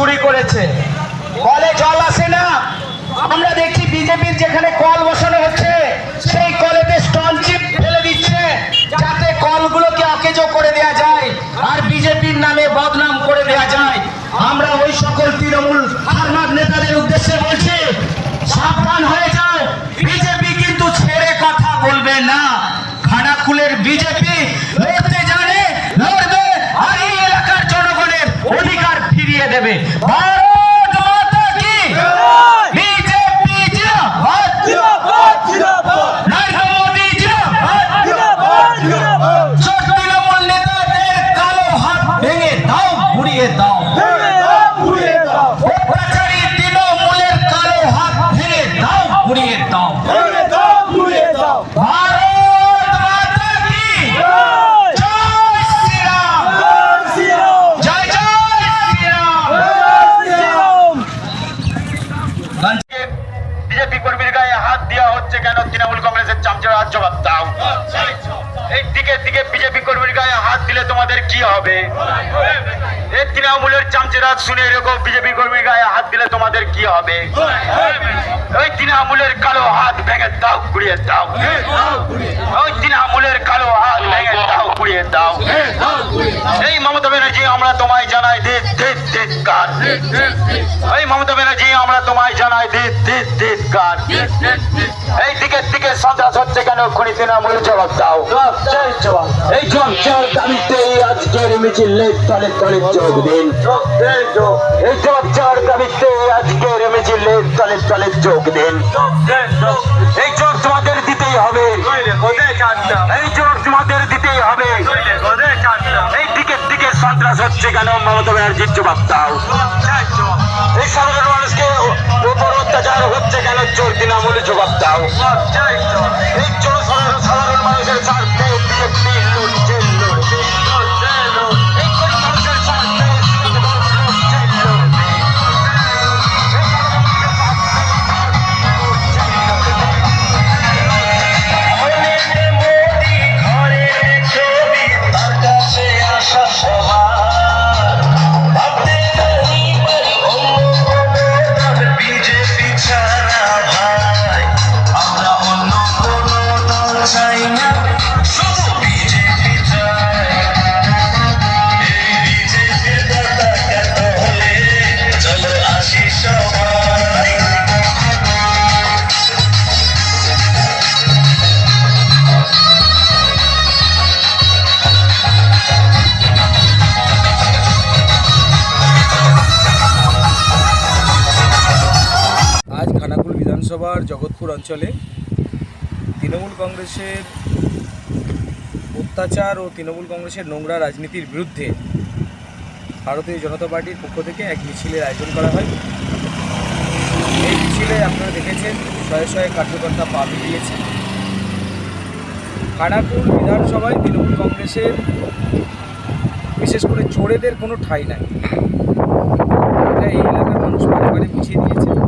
চুরি করেছে। কলে জল আসে না। আমরা দেখছি বিজেপির যেখানে কল বসানো হচ্ছে, সেই কলেতে স্টন চিপ ফেলে দিচ্ছে, যাতে কলগুলোকে অকেজো করে দেওয়া যায় আর বিজেপির নামে বদনাম করে দেওয়া যায়। আমরা ওই সকল তৃণমূল ফার্মার নেতাদের উদ্দেশ্যে বলছি, সাবধান হয়ে যাও। বিজেপি কিন্তু ছেড়ে কথা বলবে না। খানাকুলের বিজেপি দেবে। ভারত বিজেপি কর্মীর গায়ে হাত দেওয়া হচ্ছে কেন? তৃণমূল কংগ্রেসের চামচার রাজ জবাব দাও। এই দিকে দিকে বিজেপি কর্মীর গায়ে হাত দিলে তোমাদের কি হবে? এই তৃণমূলের চামচেরাজ শুনে রেখো, বিজেপি কর্মীর গায়ে হাত দিলে তোমাদের কি হবে? ওই তৃণমূলের কালো হাত ভেঙে দাও ঘুরিয়ে দাও। ওই তৃণমূলের কালো হাত ভেঙে দাও ঘুরিয়ে দাও। এই মমতা ব্যানার্জি, আমরা তোমায় জানাই দে দে দে, কার। এই মমতা ব্যানার্জি, আমরা তোমায় জানাই দে দে দে কার এই দিকে দিকে সন্ত্রাস হচ্ছে কেন? খুনি তৃণমূল জবাব দাও। এই দাবিতে আজকের মিছিলে তলে তলে যোগ দিন। এই জবাবচার দাবিতে আজকের মিছিলে তলে তলে যোগ দিন। এই যোগ তোমাদের দিতেই হবে। এই যোগ তোমাদের দিতেই হবে। এই দিকে দিকে সন্ত্রাস হচ্ছে কেন? মমতা ব্যানার্জির জবাব দাও। জবাব বিধানসভার জগৎপুর অঞ্চলে তৃণমূল কংগ্রেসের অত্যাচার ও তৃণমূল কংগ্রেসের নোংরা রাজনীতির বিরুদ্ধে ভারতীয় জনতা পার্টির পক্ষ থেকে এক মিছিলের আয়োজন করা হয়। এই মিছিলে আপনারা দেখেছেন, শয়ে শয়ে কার্যকর্তা পা মিলিয়েছে। খানাকুল বিধানসভায় তৃণমূল কংগ্রেসের বিশেষ করে চোরেদের কোনো ঠাই নাই। এই এলাকার মানুষ বারে বারে বুঝিয়ে দিয়েছে।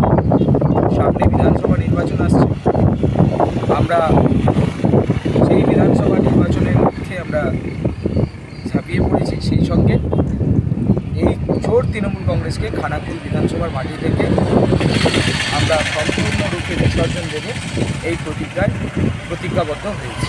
আমরা সেই বিধানসভা নির্বাচনের মধ্যে আমরা ঝাঁপিয়ে পড়েছি সেই সঙ্গে। এই জোর তৃণমূল কংগ্রেসকে খানাকুল বিধানসভার মাটি থেকে আমরা সম্পূর্ণরূপে বিসর্জন দেবে। এই প্রতিজ্ঞায় প্রতিজ্ঞাবদ্ধ হয়েছি।